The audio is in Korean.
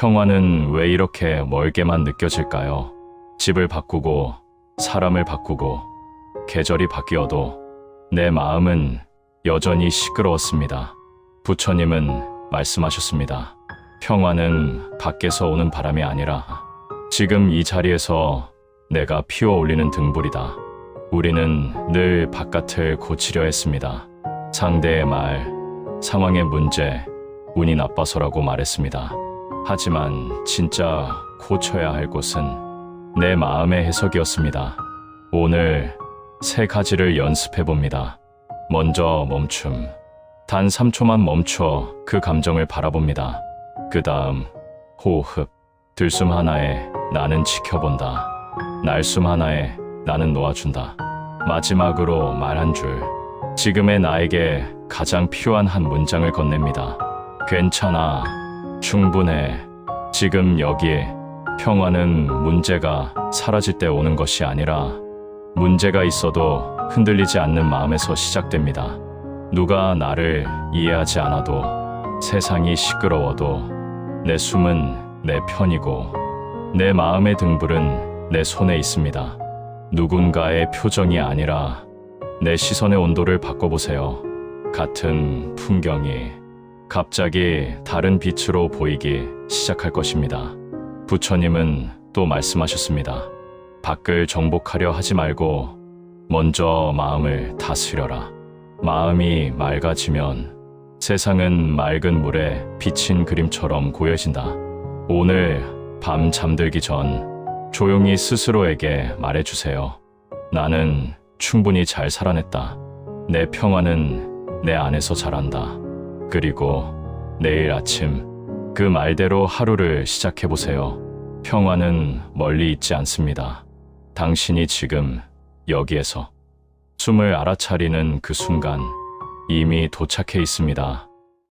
평화는 왜 이렇게 멀게만 느껴질까요? 집을 바꾸고, 사람을 바꾸고, 계절이 바뀌어도 내 마음은 여전히 시끄러웠습니다. 부처님은 말씀하셨습니다. 평화는 밖에서 오는 바람이 아니라 지금 이 자리에서 내가 피워 올리는 등불이다. 우리는 늘 바깥을 고치려 했습니다. 상대의 말, 상황의 문제, 운이 나빠서라고 말했습니다. 하지만 진짜 고쳐야 할 곳은 내 마음의 해석이었습니다. 오늘 세 가지를 연습해 봅니다. 먼저 멈춤. 단 3초만 멈춰 그 감정을 바라봅니다. 그 다음 호흡. 들숨 하나에 나는 지켜본다. 날숨 하나에 나는 놓아준다. 마지막으로 말 한 줄. 지금의 나에게 가장 필요한 한 문장을 건넵니다. 괜찮아. 충분해. 지금 여기에 평화는 문제가 사라질 때 오는 것이 아니라 문제가 있어도 흔들리지 않는 마음에서 시작됩니다. 누가 나를 이해하지 않아도 세상이 시끄러워도 내 숨은 내 편이고 내 마음의 등불은 내 손에 있습니다. 누군가의 표정이 아니라 내 시선의 온도를 바꿔보세요. 같은 풍경이 갑자기 다른 빛으로 보이기 시작할 것입니다. 부처님은 또 말씀하셨습니다. 밖을 정복하려 하지 말고 먼저 마음을 다스려라. 마음이 맑아지면 세상은 맑은 물에 비친 그림처럼 고여진다. 오늘 밤 잠들기 전 조용히 스스로에게 말해주세요. 나는 충분히 잘 살아냈다. 내 평화는 내 안에서 자란다. 그리고 내일 아침 그 말대로 하루를 시작해 보세요. 평화는 멀리 있지 않습니다. 당신이 지금 여기에서 숨을 알아차리는 그 순간 이미 도착해 있습니다.